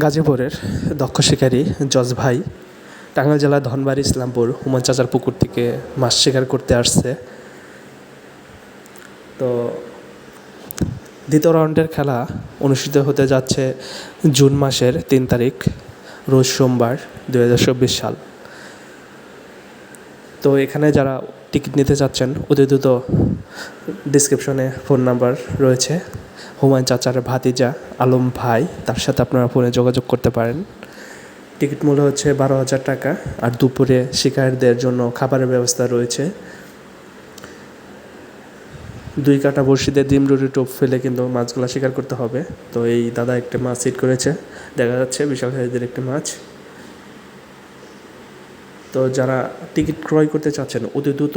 গাজীপুরের দক্ষ শিকারী জজ ভাই টাঙ্গাইল জেলার ধনবাড়ি ইসলামপুর হুমান চাচার পুকুর থেকে মাছ শিকার করতে আসছে। তো দ্বিতীয় রাউন্ডের খেলা অনুষ্ঠিত হতে যাচ্ছে জুন মাসের তিন তারিখ, রোজ সোমবার দু হাজার চব্বিশ সাল। তো এখানে যারা টিকিট নিতে চাচ্ছেন অতি দ্রুত ডিসক্রিপশনে ফোন নাম্বার রয়েছে। হুমায়ুন চাচার ভাতিজা আলম ভাই, তার সাথে আপনারা ফোনে যোগাযোগ করতে পারেন। টিকিট মূল্য হচ্ছে বারো হাজার টাকা আর দুপুরে শিকারীদের জন্য খাবারের ব্যবস্থা রয়েছে। দুই কাটা বড়শিতে ডিম রুটি টোপ ফেলে কিন্তু মাছগুলো শিকার করতে হবে। তো এই দাদা একটা মাছ সিট করেছে। দেখা যাচ্ছে বিশাল সাইজের একটি মাছ। তো যারা টিকিট ক্রয় করতে চাচ্ছেন, অতি দ্রুত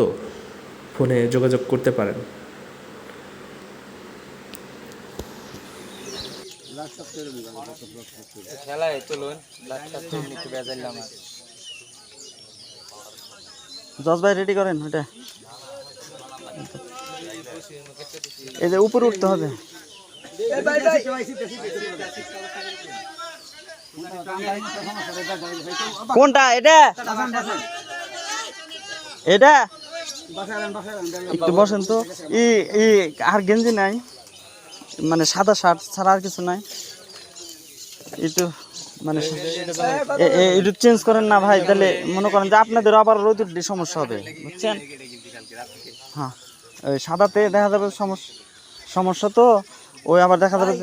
ফোনে যোগাযোগ করতে পারেন। খেলায় চলুন জজ ভাই রেডি করেন ওটা এই যে উপরে উঠতে হবে। কোনটা? এটা? এটা? একটু বসেন তো। ই, আর গেঞ্জি নাই। মানে সাদা শার্ট ছাড়া আর কিছু নাই। একটু মানে একটু চেঞ্জ করেন না ভাই, তাহলে মনে করেন যে আপনাদের আবার রোদের সমস্যা হবে, বুঝছেন? হ্যাঁ ওই সাদাতে দেখা যাবে সমস্যা সমস্যা তো, ওই আবার দেখা যাবে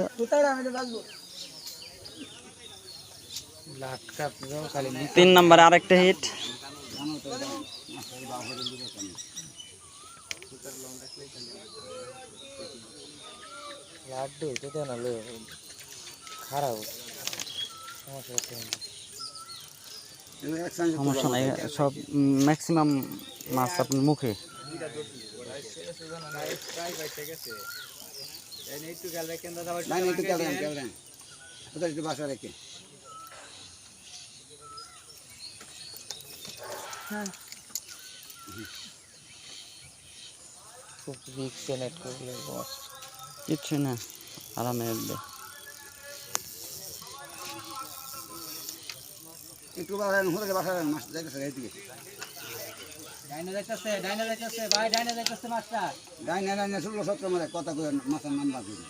তিন নম্বরে আরেকটা হিট লাড্ডু দেন না লো খারাপ। সমস্যা নাই সব ম্যাক্সিমাম মাছ আপনার মুখে। খুব রিক্স নেট করলে কিচ্ছু না আরামে উঠবে একটু মাছ ডাইনা দেখতেছে ডাইনা দেখতেছে ভাই ডাইনা মাছটা ডাইনে ডাইনে ষোলো সতেরো মারে কথা করে মাছের নাম্বার দিবি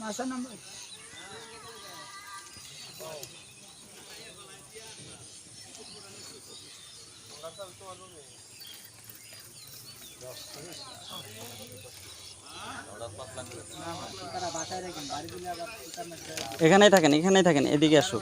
মাছের নাম্বার। এখানেই থাকেন এখানেই থাকেন এদিকে আসো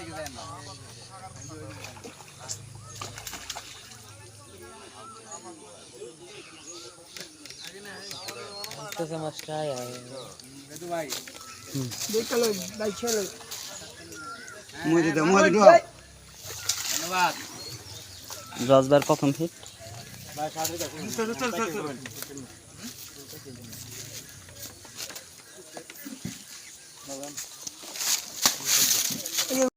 ভাইয়ের প্রথম হিট